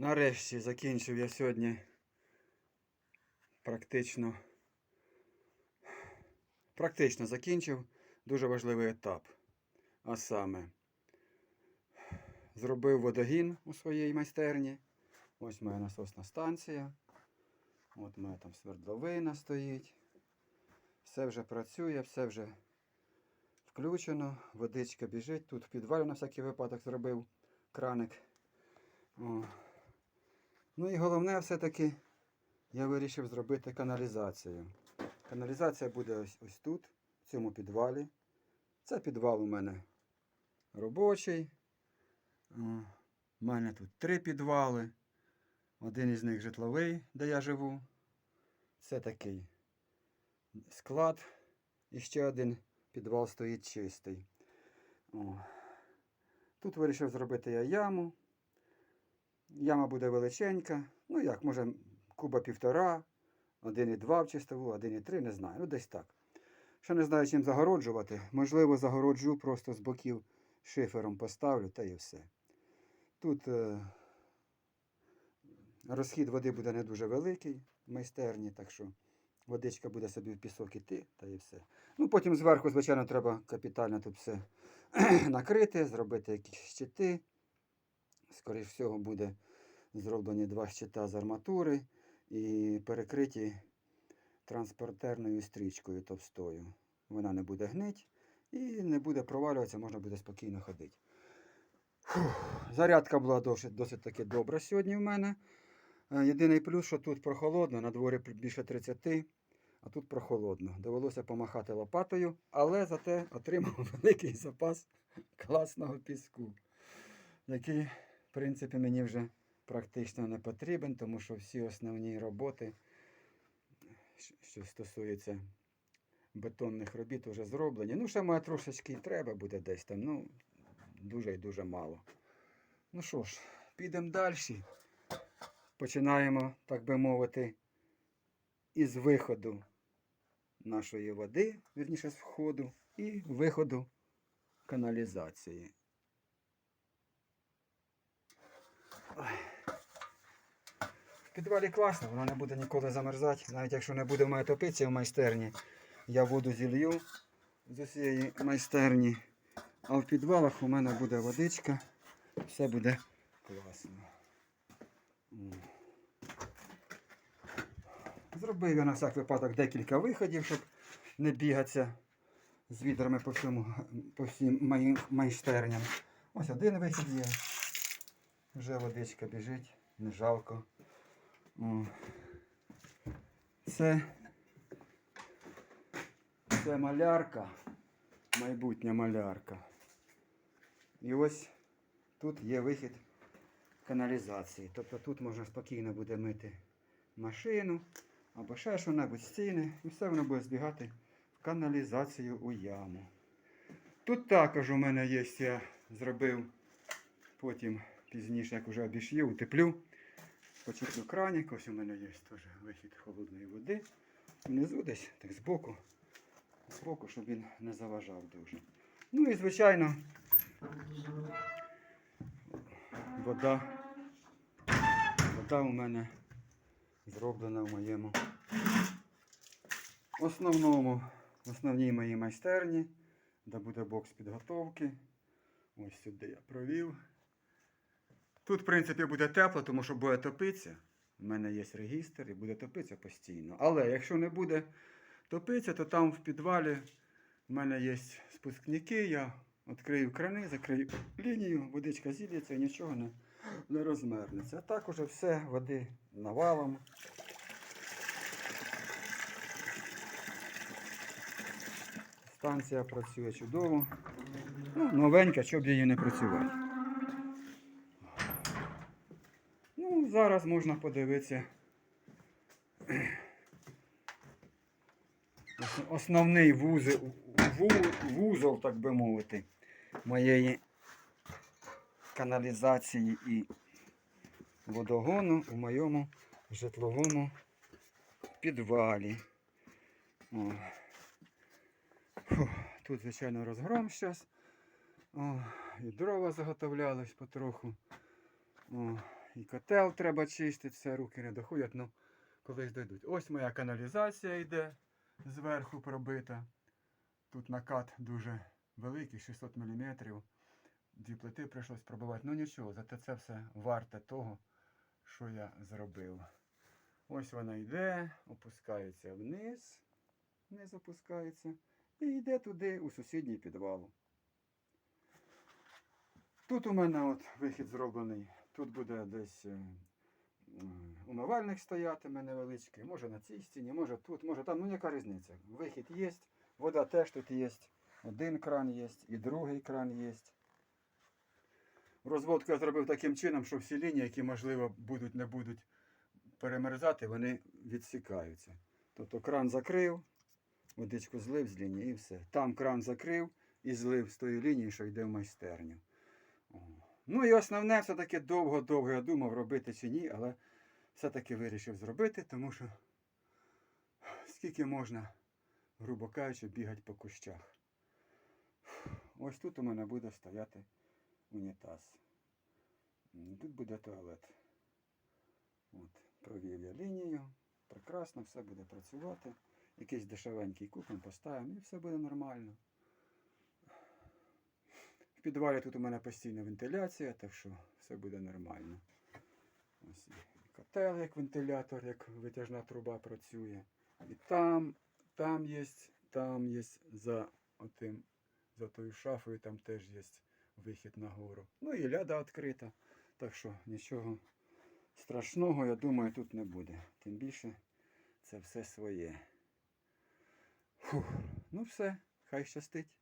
Нарешті закінчив я сьогодні практично. Практично закінчив дуже важливий етап. А саме зробив водогін у своїй майстерні. Ось моя насосна станція. От моя там свердловина стоїть. Все вже працює, все вже включено. Водичка біжить. Тут в підвалі на всякий випадок зробив краник. О. Ну і головне все-таки я вирішив зробити каналізацію. Каналізація буде ось, ось тут, в цьому підвалі. Це підвал у мене робочий. У мене тут три підвали. Один із них житловий, де я живу. Це такий склад. І ще один підвал стоїть чистий. О. Тут вирішив зробити я яму. Яма буде величенька. Ну як, може, куба півтора, 1,2 в чистову, 1,3, не знаю. Ну, десь так. Ще не знаю, чим загороджувати. Можливо, загороджу просто з боків шифером поставлю та і все. Тут е, розхід води буде не дуже великий в майстерні, так що водичка буде собі в пісок іти, та і все. Ну, потім зверху, звичайно, треба капітально тут все накрити, зробити якісь щити. Скоріше всього, буде зроблені два щита з арматури і перекриті транспортерною стрічкою товстою. Вона не буде гнить і не буде провалюватися, можна буде спокійно ходити. Фух, зарядка була досить, досить таки добра сьогодні в мене. Е, Єдиний плюс, що тут прохолодно, на дворі більше 30, а тут прохолодно. Довелося помахати лопатою, але зате отримав великий запас класного піску, який, в принципі, мені вже практично не потрібен, тому що всі основні роботи, що стосується бетонних робіт, вже зроблені. Ну, ще моє трошечки й треба буде десь там, ну, дуже і дуже мало. Ну що ж, підемо далі. Починаємо, так би мовити, із виходу нашої води, вірніше з входу, і виходу каналізації. Підвалі класно, воно не буде ніколи замерзати. Навіть якщо не буде в мене топитися в майстерні, я воду зілью з усієї майстерні. А в підвалах у мене буде водичка. Все буде класно. Зробив я на всяк випадок декілька виходів, щоб не бігатися з відрами по, всьому, по всім моїм майстерням. Ось один вихід є. Вже водичка біжить, не жалко. О. Це, це малярка, майбутня малярка. І ось тут є вихід каналізації. Тобто тут можна спокійно буде мити машину або ще що-небудь стіни, і все воно буде збігати в каналізацію у яму. Тут також у мене є, я зробив потім пізніше, як вже обіш'ю, утеплю. Почеплю краник, ось у мене є теж вихід холодної води. Внизу десь, так збоку, збоку, щоб він не заважав дуже. Ну і звичайно, вода. Вода у мене зроблена в моєму основному, основній моїй майстерні, де буде бокс підготовки. Ось сюди я провів. Тут, в принципі, буде тепло, тому що буде топитися. У мене є регістр і буде топитися постійно. Але якщо не буде топитися, то там в підвалі в мене є спускники, я відкрию крани, закрию лінію, водичка зілється і нічого не, не розмернеться. А так уже все, води навалом. Станція працює чудово. Ну, новенька, щоб її не працювати. Ну, зараз можна подивитися. Основний вузол, вузол, так би мовити, моєї каналізації і водогону у моєму житловому підвалі. О. Тут, звичайно, розгром зараз. І дрова заготовлялись потроху. О, І котел треба чистити, все, руки не доходять, ну колись дойдуть. Ось моя каналізація йде зверху пробита. Тут накат дуже великий, 600 мм. Дві плити прийшлось пробивати. Ну нічого, зате це все варте того, що я зробив. Ось вона йде, опускається вниз, вниз опускається, і йде туди у сусідній підвал. Тут у мене от вихід зроблений. Тут буде десь е, м, умивальник стоятиме невеличкий. Може на цій стіні, може тут, може там. Ну яка різниця? Вихід є, вода теж тут є. Один кран є, і другий кран є. Розводку я зробив таким чином, що всі лінії, які, можливо, будуть, не будуть перемерзати, вони відсікаються. Тобто кран закрив, водичку злив з лінії і все. Там кран закрив і злив з тої лінії, що йде в майстерню. Ну і основне, все-таки довго-довго я думав, робити чи ні, але все-таки вирішив зробити, тому що скільки можна, грубо кажучи, бігати по кущах. Ось тут у мене буде стояти унітаз. Тут буде туалет. От, провів я лінію. Прекрасно, все буде працювати. Якийсь дешевенький купимо, поставимо і все буде нормально. В підвалі тут у мене постійна вентиляція, так що все буде нормально. Ось і котел як вентилятор, як витяжна труба працює. І там, там є, там є за отим, за тою шафою, там теж є вихід нагору. Ну і ляда відкрита. Так що нічого страшного, я думаю, тут не буде. Тим більше це все своє. Фух. Ну все, хай щастить.